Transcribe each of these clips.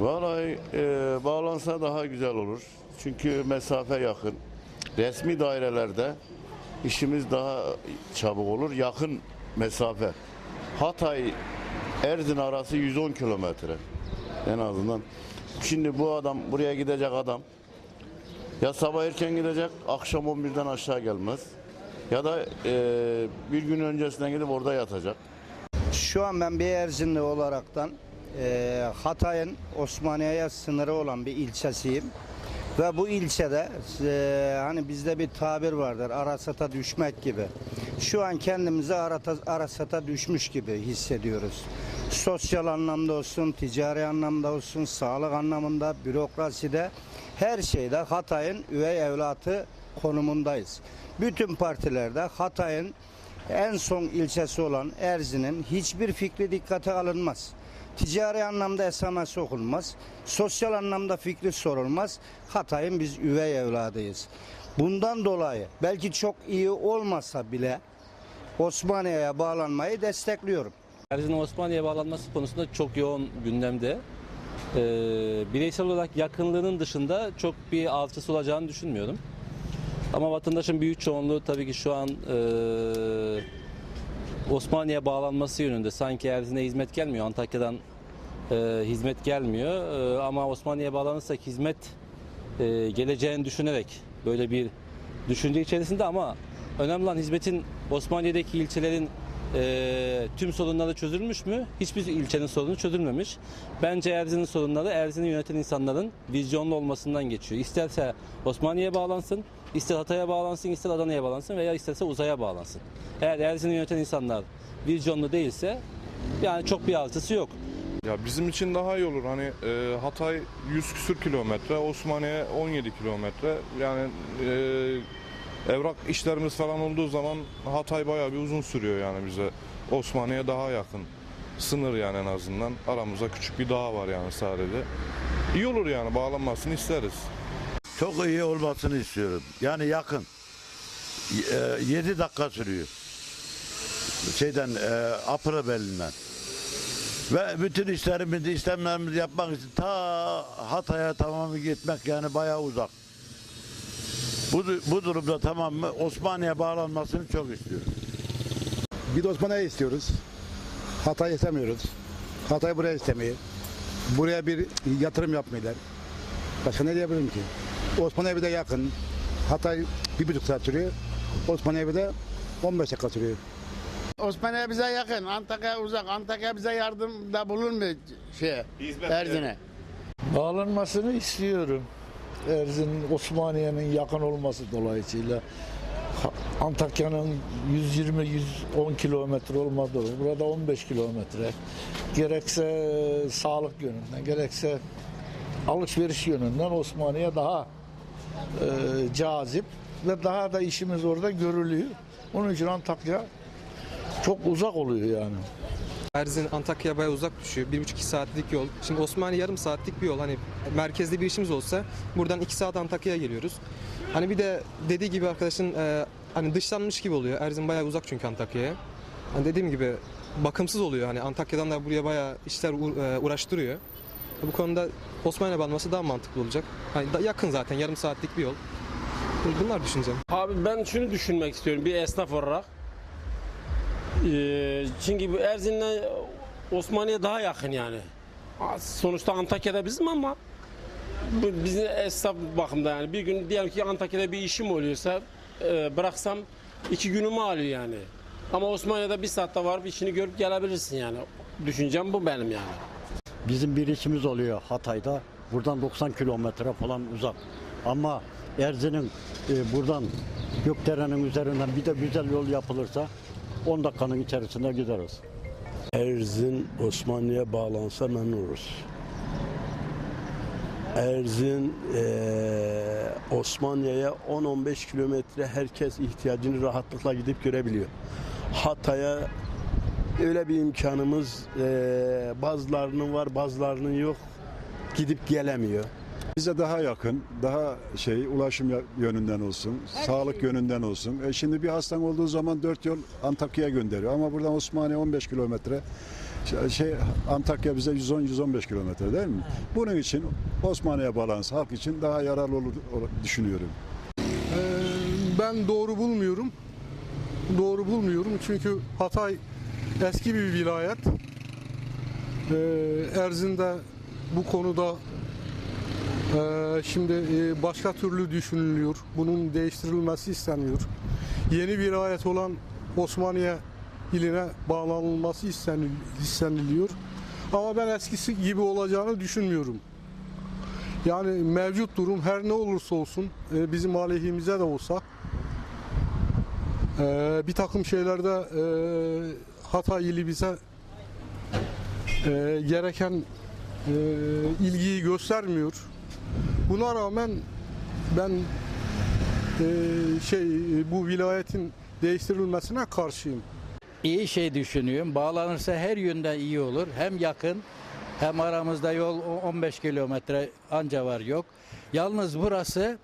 Vallahi e, bağlansa daha güzel olur. Çünkü mesafe yakın. Resmi dairelerde işimiz daha çabuk olur. Yakın mesafe. Hatay Erzin arası 110 kilometre en azından. Şimdi bu adam buraya gidecek adam ya sabah erken gidecek akşam 11'den aşağı gelmez. Ya da e, bir gün öncesinden gidip orada yatacak. Şu an ben bir Erzinli olaraktan e, Hatay'ın Osmaniye'ye sınırı olan bir ilçesiyim. Ve bu ilçede e, hani bizde bir tabir vardır arasata düşmek gibi. Şu an kendimizi arasata düşmüş gibi hissediyoruz. Sosyal anlamda olsun, ticari anlamda olsun, sağlık anlamında, bürokraside her şeyde Hatay'ın üvey evlatı konumundayız. Bütün partilerde Hatay'ın en son ilçesi olan Erzin'in hiçbir fikri dikkate alınmaz. Ticari anlamda esamesi okunmaz. Sosyal anlamda fikri sorulmaz. Hatay'ın biz üvey evladıyız. Bundan dolayı belki çok iyi olmasa bile Osmaniye'ye bağlanmayı destekliyorum. Erzin'in Osmaniye'ye bağlanması konusunda çok yoğun gündemde. Ee, bireysel olarak yakınlığının dışında çok bir alçısı olacağını düşünmüyorum. Ama vatandaşın büyük çoğunluğu tabii ki şu an e, Osmaniye'ye bağlanması yönünde. Sanki Erzin'e hizmet gelmiyor. Antakya'dan e, hizmet gelmiyor. E, ama Osmaniye'ye bağlanırsak hizmet e, geleceğini düşünerek böyle bir düşünce içerisinde ama önemli olan hizmetin Osmaniye'deki ilçelerin e, tüm sorunları çözülmüş mü? Hiçbir ilçenin sorunu çözülmemiş. Bence Erzin'in sorunları Erzin'i yöneten insanların vizyonlu olmasından geçiyor. İsterse Osmaniye'ye bağlansın, ister Hatay'a bağlansın, ister Adana'ya bağlansın veya isterse Uzay'a bağlansın. Eğer Erzin'i yöneten insanlar vizyonlu değilse yani çok bir artısı yok. Ya bizim için daha iyi olur. Hani e, Hatay 100 küsür kilometre, Osmaniye 17 kilometre. Yani e, evrak işlerimiz falan olduğu zaman Hatay bayağı bir uzun sürüyor yani bize. Osmaniye daha yakın. Sınır yani en azından. Aramızda küçük bir dağ var yani sadece. İyi olur yani bağlanmasını isteriz. Çok iyi olmasını istiyorum. Yani yakın. 7 dakika sürüyor. Şeyden e, Apıra belinden. Ve bütün işlerimizi, işlemlerimizi yapmak için ta Hatay'a tamamı gitmek yani bayağı uzak. Bu, bu durumda tamam mı Osmaniye bağlanmasını çok istiyorum. Bir Osmaniye istiyoruz. Hatay istemiyoruz. Hatay buraya istemiyor. Buraya bir yatırım yapmıyorlar. Başka ne diyebilirim ki? Osmaniye bir de yakın. Hatay bir buçuk saat sürüyor. Osmaniye bir de 15 dakika sürüyor. Osmaniye bize yakın, Antakya uzak. Antakya bize yardımda bulunmuyor şey, Erzin'e. Bağlanmasını istiyorum. Erzin Osmaniye'nin yakın olması dolayısıyla Antakya'nın 120-110 kilometre olmadığı burada 15 kilometre gerekse sağlık yönünden gerekse alışveriş yönünden Osmaniye daha e, cazip ve daha da işimiz orada görülüyor. Onun için Antakya çok uzak oluyor yani. Erzin Antakya'ya bayağı uzak düşüyor. 1,5-2 saatlik yol. Şimdi Osmaniye yarım saatlik bir yol. Hani merkezde bir işimiz olsa buradan 2 saat Antakya'ya geliyoruz. Hani bir de dediği gibi arkadaşın e, hani dışlanmış gibi oluyor. Erzin bayağı uzak çünkü Antakya'ya. Hani dediğim gibi bakımsız oluyor. Hani Antakya'dan da buraya bayağı işler e, uğraştırıyor. Bu konuda Osmaniye bağlanması daha mantıklı olacak. Da yakın zaten yarım saatlik bir yol. Bunlar düşüneceğim. Abi ben şunu düşünmek istiyorum bir esnaf olarak. Ee, çünkü bu Erzin'le Osmaniye daha yakın yani. Sonuçta Antakya'da bizim ama bu bizim esnaf bakımda yani bir gün diyelim ki Antakya'da bir işim oluyorsa e, bıraksam iki günümü alıyor yani. Ama Osmaniye'de bir saatte var bir işini görüp gelebilirsin yani. Düşüncem bu benim yani. Bizim bir işimiz oluyor Hatay'da. Buradan 90 kilometre falan uzak. Ama Erzin'in e, buradan Gökdere'nin üzerinden bir de güzel yol yapılırsa 10 dakikanın içerisinde gideriz. Erzin Osmaniye bağlansa memnun oluruz. Erzin eee, Osmaniye'ye 10-15 kilometre herkes ihtiyacını rahatlıkla gidip görebiliyor. Hatay'a öyle bir imkanımız eee, bazılarının var bazılarının yok gidip gelemiyor. Bize daha yakın, daha şey ulaşım yönünden olsun, sağlık yönünden olsun. E şimdi bir hastan olduğu zaman dört yol Antakya'ya gönderiyor ama buradan Osmaniye 15 kilometre. Şey- Şey Antakya bize 110-115 kilometre değil mi? Bunun için Osmaniye bağlantısı halk için daha yararlı olur, olur düşünüyorum. Ben doğru bulmuyorum. Doğru bulmuyorum çünkü Hatay eski bir vilayet. Ee, Erzin'de bu konuda e, şimdi e, başka türlü düşünülüyor. Bunun değiştirilmesi isteniyor. Yeni vilayet olan Osmaniye iline bağlanılması istenil- isteniliyor. Ama ben eskisi gibi olacağını düşünmüyorum. Yani mevcut durum her ne olursa olsun e, bizim aleyhimize de olsa e, bir takım şeylerde e, Hatay ili bize e, gereken e, ilgiyi göstermiyor. Buna rağmen ben e, şey bu vilayetin değiştirilmesine karşıyım. İyi şey düşünüyorum. Bağlanırsa her yönden iyi olur. Hem yakın hem aramızda yol o- 15 kilometre anca var yok. Yalnız burası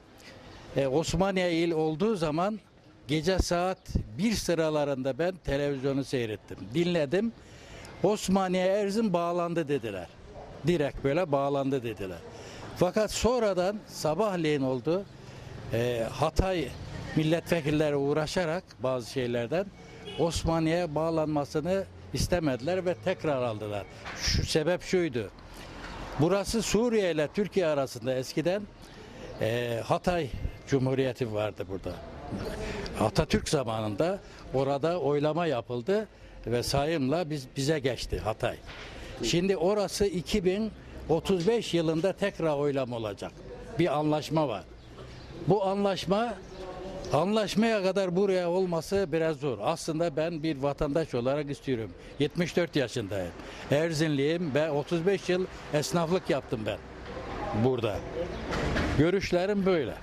e, Osmaniye il olduğu zaman gece saat 1 sıralarında ben televizyonu seyrettim. Dinledim. Osmaniye Erzin bağlandı dediler. Direkt böyle bağlandı dediler. Fakat sonradan sabahleyin oldu. E, Hatay milletvekilleri uğraşarak bazı şeylerden Osmaniye'ye bağlanmasını istemediler ve tekrar aldılar. Şu sebep şuydu. Burası Suriye ile Türkiye arasında eskiden e, Hatay Cumhuriyeti vardı burada. Atatürk zamanında orada oylama yapıldı ve sayımla biz bize geçti Hatay. Şimdi orası 2035 yılında tekrar oylama olacak. Bir anlaşma var. Bu anlaşma anlaşmaya kadar buraya olması biraz zor. Aslında ben bir vatandaş olarak istiyorum. 74 yaşındayım. Erzinliyim ve 35 yıl esnaflık yaptım ben burada. Görüşlerim böyle.